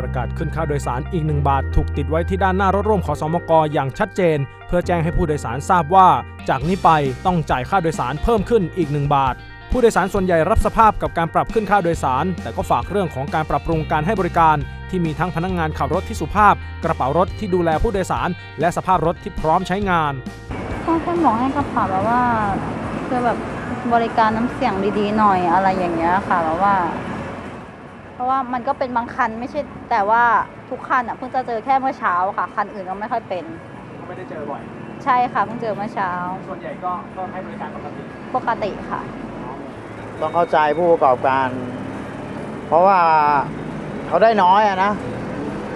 ประกาศขึ้นค่าโดยสารอีก 1 บาท ถูกติดไว้ที่ด้านหน้ารถร่วมขอสมกอย่างชัดเจน เพื่อแจ้งให้ผู้โดยสารทราบว่า จากนี้ไปต้องจ่ายค่าโดยสารเพิ่มขึ้นอีก 1 บาท ผู้โดยสารส่วนใหญ่รับสภาพกับการปรับขึ้นค่าโดยสาร แต่ก็ฝากเรื่องของการปรับปรุงการให้บริการ ที่มีทั้งพนักงานขับรถที่สุภาพ กระเป๋ารถที่ดูแลผู้โดยสาร และสภาพรถที่พร้อมใช้งานก็แค่บอกให้กระเป๋าแบบว่าคือแบบบริการน้ำเสียงดีๆหน่อยอะไรอย่างเงี้ยค่ะแบบว่า เพราะว่ามันก็เป็นบางคันไม่ใช่แต่ว่าทุกคันอะเพิ่งจะเจอแค่เมื่อเช้าค่ะคันอื่นก็ไม่ค่อยเป็นไม่ได้เจอบ่อย ใช่ค่ะเพิ่งเจอเมื่อเช้า ส่วนใหญ่ก็ก็ให้บริการปกติปกติค่ะ ต้องเข้าใจผู้ประกอบการ เพราะว่าเขาได้น้อยอะนะ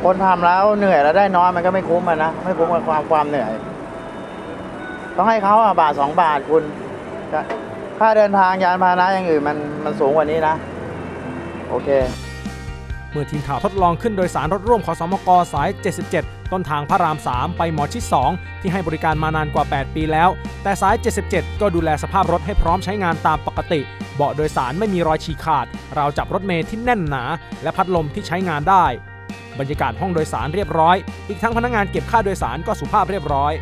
คนทำแล้วเหนื่อยแล้วได้น้อยมันก็ไม่คุ้มอะนะ ไม่คุ้มกับความความเหนื่อย ต้องให้เขาอะบาทสองบาทคุณจะค่าเดินทางยานพาหนะอย่างอื่นมันมันสูงกว่านี้นะ โอเค เมื่อทีมข่าวทดลองขึ้นโดยสารรถร่วมขอสมกสาย 77 ต้นทางพระราม 3 ไปหมอชิด 2 ที่ให้บริการมานานกว่า 8 ปีแล้ว แต่สาย 77 ก็ดูแลสภาพรถให้พร้อมใช้งานตามปกติ เบาะโดยสารไม่มีรอยฉีกขาด เราจับรถเมล์ที่แน่นหนา และพัดลมที่ใช้งานได้ บรรยากาศห้องโดยสารเรียบร้อย อีกทั้งพนักงานเก็บค่าโดยสารก็สุภาพเรียบร้อย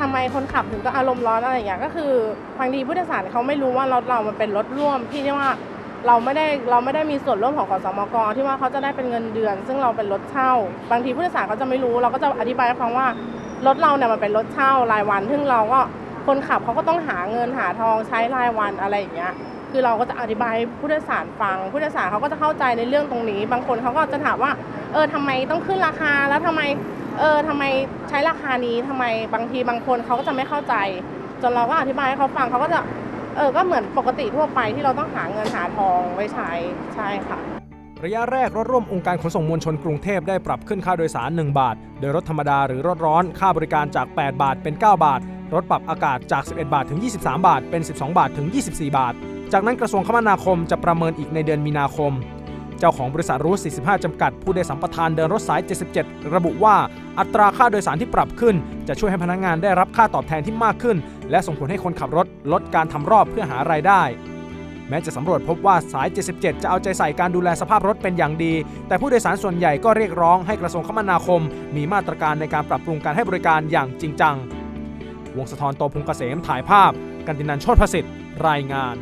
ทำไมคนขับถึงก็อารมณ์ร้อนอะไรอย่างเงี้ยก็คือบางทีผู้โดยสารเขาไม่รู้ว่ารถเรามันเป็นรถร่วมที่ที่ว่า เราไม่ได้เราไม่ได้มีส่วนร่วมของขอสมกที่ว่าเขาจะได้เป็นเงินเดือน ซึ่งเราเป็นรถเช่า บางทีผู้โดยสารเขาจะไม่รู้ เราก็จะอธิบายให้ฟังว่ารถเราเนี่ยมันเป็นรถเช่ารายวัน ซึ่งเราก็คนขับเขาก็ต้องหาเงินหาทองใช้รายวันอะไรอย่างเงี้ยคือเราก็จะอธิบายให้ผู้โดยสารฟัง ผู้โดยสารเขาก็จะเข้าใจในเรื่องตรงนี้ บางคนเขาก็จะถามว่า เออทำไมต้องขึ้นราคาแล้วทำไมเออทำไมใช้ราคานี้ทำไมบางทีบางคนเขาก็จะไม่เข้าใจ จนเราก็อธิบายให้เขาฟังเขาก็จะ เออก็เหมือนปกติทั่วไปที่เราต้องหาเงินหาทองไว้ใช้ใช่ค่ะ ระยะแรกรถร่วมองค์การขนส่งมวลชนกรุงเทพได้ปรับขึ้นค่าโดยสาร 1 บาท โดยรถธรรมดาหรือรถร้อนค่าบริการจาก 8 บาทเป็น 9 บาท รถปรับอากาศจาก 11 บาทถึง 23 บาท เป็น 12 บาทถึง 24 บาท จากนั้นกระทรวงคมนาคมจะประเมินอีกในเดือนมีนาคม เจ้าของบริษัทรู45 จำกัด ผู้ได้สัมปทานเดินรถสาย 77 ระบุว่า อัตราค่าโดยสารที่ปรับขึ้น จะช่วยให้พนักงานได้รับค่าตอบแทนที่มากขึ้น และส่งผลให้คนขับรถลดการทำรอบเพื่อหารายได้แม้จะสำรวจพบว่าสาย 77 จะเอาใจใส่การดูแลสภาพรถเป็นอย่างดี แต่ผู้โดยสารส่วนใหญ่ก็เรียกร้องให้กระทรวงคมนาคม มีมาตรการในการปรับปรุงการให้บริการอย่างจริงจัง วงศธรโตพงษ์เกษมถ่ายภาพ กันตินันโชติประสิทธิ์ รายงาน